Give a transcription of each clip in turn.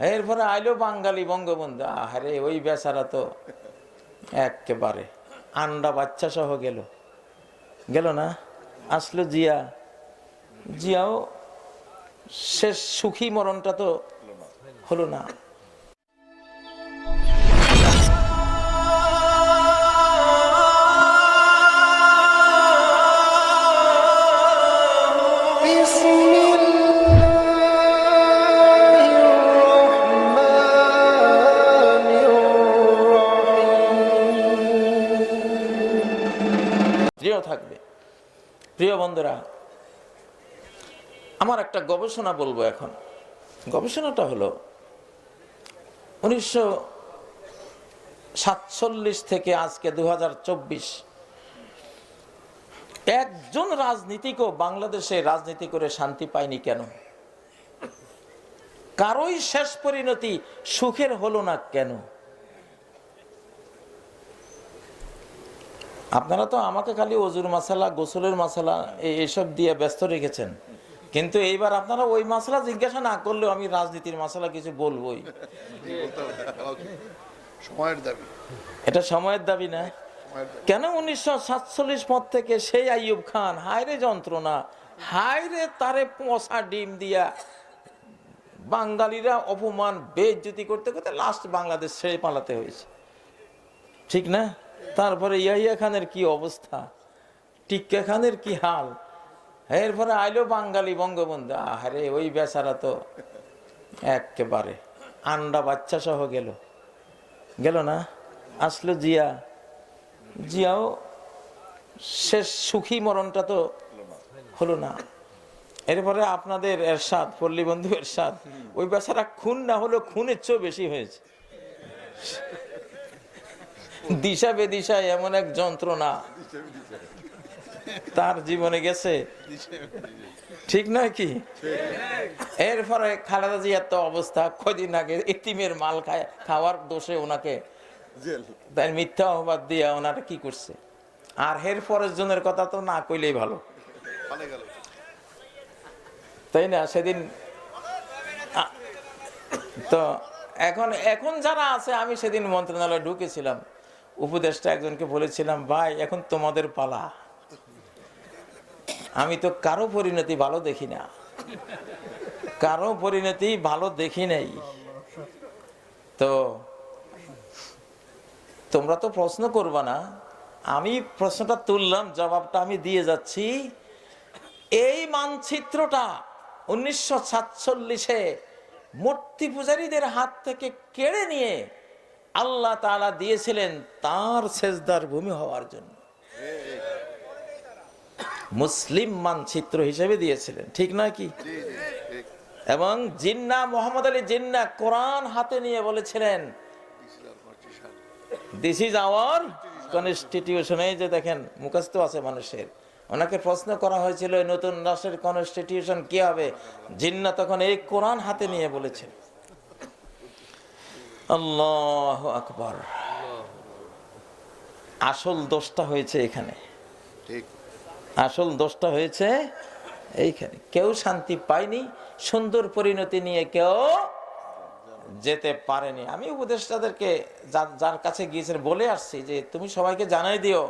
এরপরে আইলো বাঙালি বঙ্গবন্ধু। আহারে, ওই বেচারা তো একেবারে আন্ডা বাচ্চা সহ গেল। গেল না? আসলো জিয়া। জিয়াও শেষ সুখী মরণটা তো হলো না। থাকবে। প্রিয় বন্ধুরা, আমার একটা গবেষণা বলব এখন। গবেষণাটা হলো, উনিশশো সাতচল্লিশ থেকে আজকে দু হাজার চব্বিশ, একজন রাজনীতিকও বাংলাদেশে রাজনীতি করে শান্তি পায়নি কেন? কারোই শেষ পরিণতি সুখের হলো না কেন? আপনারা তো আমাকে খালি অজুর মশালা গোসলের মশালা এইসব দিয়ে ব্যস্ত রেখেছেন। কিন্তু এইবার আপনারা ওই মশলা জিজ্ঞাসা না করলেও আমি রাজনীতির মশলা কিছু বলবোই। সময়ের দাবি। এটা সময়ের দাবি না। কেন উনিশশো সাতচল্লিশ পর থেকে সেই আইয়ুব খান? হায়রে যন্ত্রণা হায়রে তারে পচা ডিম দিয়া বাঙালিরা অপমান বেজ্জতি করতে করতে লাস্ট বাংলাদেশ ছেড়ে পালাতে হয়েছে। ঠিক না? তারপরে ইয়াহিয়া খানের কি অবস্থা? টিক্কা খানের কি হাল? এরপরে আইলো বাঙালি বঙ্গবন্ধু। আহারে, ওই বেচারা তো একেবারে আন্ডা বাচ্চা সহ গেল। গেল না? আসলো জিয়া। জিয়াও শেষ সুখী মরণটা তো হলো না। এরপরে আপনাদের এরশাদ, পল্লী বন্ধু এরশাদ, ওই বেচারা খুন না হলো খুনের চেয়েও বেশি হয়েছে। দিশা বেদিশায় এমন এক যন্ত্রণা। তার জীবনে গেছে। ঠিক নয় কি? এরপরে খালেদা জিয়ার তো অবস্থা কদিন আগে এতিমের মাল খায় খাওয়ার দোষে ওনাকে। তাই মিথ্যা অপবাদ দিয়ে ওনারা কি করছে? আর হের পরের জনের কথা তো না কইলেই ভালো। তাই না? সেদিন তো এখন এখন যারা আছে আমি সেদিন মন্ত্রণালয়ে ঢুকেছিলাম। উপদেষ্টা একজনকে বলেছিলাম, ভাই, এখন তোমাদের পালা। আমি তো কারও পরিণতি ভালো দেখি না। কারও পরিণতি ভালো দেখি নাই। তো তোমরা তো প্রশ্ন করবা না। আমি প্রশ্নটা তুললাম, জবাবটা আমি দিয়ে যাচ্ছি। এই মানচিত্রটা উনিশশো সাতচল্লিশে মূর্তি পূজারীদের হাত থেকে কেড়ে নিয়ে আল্লাহ তালা দিয়েছিলেন তার সেজদার ভূমি হওয়ার জন্য। মুসলিম মানচিত্র হিসেবে দিয়েছিলেন ঠিক নয় কি? এবং জিন্না মোহাম্মদ আলী জিন্না কোরআন হাতে নিয়ে বলেছিলেন দিস ইজ আওয়ার কনস্টিটিউশন এই যে দেখেন মুখস্থ আছে মানুষের। ওনাকে প্রশ্ন করা হয়েছিল নতুন রাষ্ট্রের কনস্টিটিউশন কি হবে? জিন্না তখন এই কোরআন হাতে নিয়ে বলেছেন আল্লাহ আকবর। আসল দোষটা হয়েছে এখানে। আসল দোষটা হয়েছে এইখানে। কেউ শান্তি পায়নি সুন্দর পরিণতি নিয়ে কেউ যেতে পারেনি। আমি উপদেষ্টাদেরকে যার যার কাছে গিয়েছে বলে আসছি যে তুমি সবাইকে জানাই দিও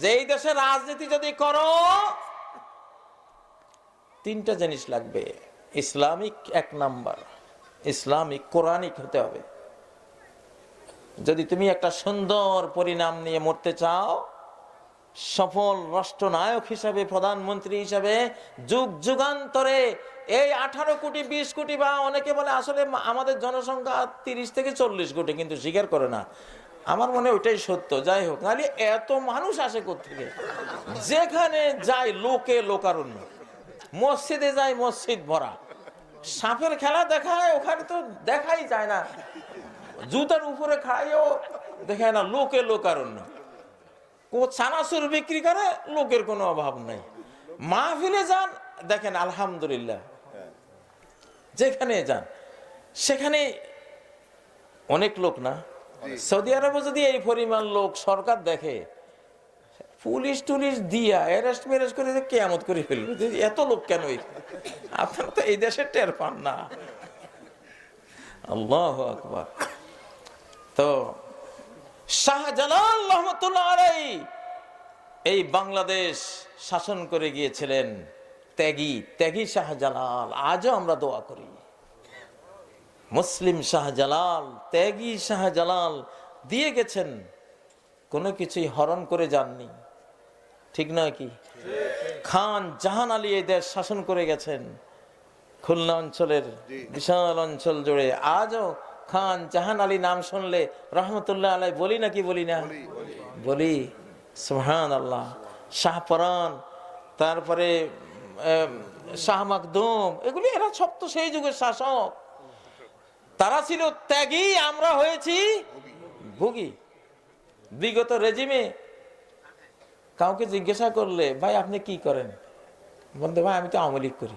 যে এই দেশে রাজনীতি যদি করো তিনটা জিনিস লাগবে। ইসলামিক এক নাম্বার ইসলামিক কোরআনিক হতে হবে। যদি তুমি একটা সুন্দর পরিণাম নিয়ে মরতে চাও, সফল রাষ্ট্রনায়ক হিসাবে, প্রধানমন্ত্রী হিসাবে, যুগ যুগান্তরে এই আঠারো কোটি, বিশ কোটি বা অনেকে বলে আসলে আমাদের জনসংখ্যা তিরিশ থেকে চল্লিশ কোটি, কিন্তু স্বীকার করে না। আমার মনে ওইটাই সত্য। যাই হোক, নাহলে এত মানুষ আসে থেকে যেখানে যায় লোকে লোকারণ্য। মসজিদে যায় মসজিদ ভরা। সাপের খেলা দেখায়, ওখানে তো দেখাই যায় না। জুতার উপরে খাইও দেখায় না লোকে লোকারণ্য। চানাচুর বিক্রি করে লোকের কোনো অভাব নাই। মাহফিলে যান দেখেন আলহামদুলিল্লাহ। যেখানে যান সেখানে অনেক লোক না? সৌদি আরবে যদি এই পরিমাণ লোক সরকার দেখে পুলিশ টুলিশ দিয়া অ্যারেস্ট ম্যারেস্ট করে কেয়ামত করে ফেলবে। এত লোক কেন? আপনারা তো এই দেশে টের পান না। আল্লাহ আকবার। তো শাহজালাল রহমতুল্লাহ আলাই এই বাংলাদেশ শাসন করে গিয়েছিলেন ত্যাগী ত্যাগী শাহজালাল। আজও আমরা দোয়া করি। মুসলিম শাহজালাল ত্যাগী শাহজালাল দিয়ে গেছেন। কোনো কিছুই হরণ করে যাননি। ঠিক নয় কি? খান জাহান আলী এই দেশ শাসন করে গেছেন। খুলনা অঞ্চলের বিশাল অঞ্চল জুড়ে। আজও খান জাহান আলী নাম শুনলে রহমতুল্লাহ আলাই বলি নাকি বলি না? বলি সুহান আল্লাহ শাহপরান তারপরে শাহ মাকদুম এগুলি এরা সব তো সেই যুগের শাসক। তারা ছিল ত্যাগী আমরা হয়েছি ভুগি। বিগত রেজিমে কাউকে জিজ্ঞাসা করলে ভাই আপনি কি করেন? বলতে ভাই আমি তো আওয়ামী করি।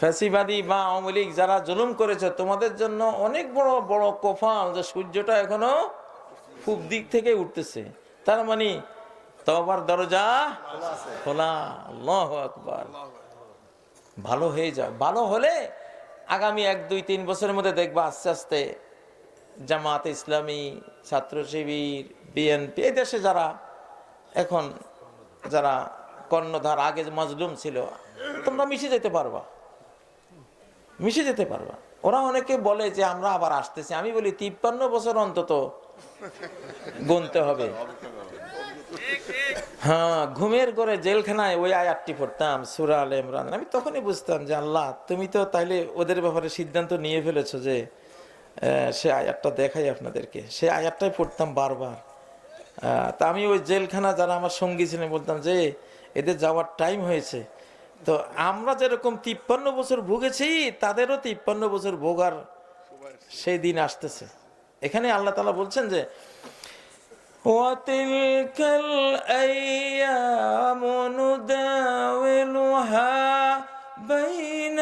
ফ্যাসিবাদী বা আওয়ামী লীগ যারা জুলুম করেছে, তোমাদের জন্য অনেক বড় বড় কোফাল যে সূর্যটা এখনও খুব দিক থেকে উঠতেছে। তার মানে তবার দরজা খোলা। আকবার। ভালো হয়ে যাও। ভালো হলে আগামী এক, দুই, তিন বছরের মধ্যে দেখবা আস্তে আস্তে জামাত ইসলামী, ছাত্র শিবির, বিএনপি, এই দেশে যারা এখন যারা কর্ণধার, আগে মজলুম ছিল, তোমরা মিশে যেতে পারবা। মিশে যেতে পারবা। ওরা অনেকে বলে যে, আমরা আবার আসতেছি। আমি বলি, তিপ্পান্ন বছর অন্তত গুনতে হবে। হ্যাঁ ঘুমের করে জেলখানায় ওই আয়াতটি পড়তাম, সুরা আল ইমরান। আমি তখনই বুঝতাম যে, আল্লাহ, তুমি তো তাইলে ওদের ব্যাপারে সিদ্ধান্ত নিয়ে ফেলেছো যে সে আয়াতটা দেখাই আপনাদেরকে। সে আয়াতটাই পড়তাম বারবার। তা আমি ওই জেলখানা যারা আমার সঙ্গী ছিলেন, বলতাম যে, এদের যাওয়ার টাইম হয়েছে। তো আমরা যেরকম তিপ্পান্ন বছর ভুগেছি তাদেরও তিপ্পান্ন বছর ভোগার সেই দিন আসতেছে এখানে আল্লাহ তালা বলছেন যে وتلك الأيام نداولها بين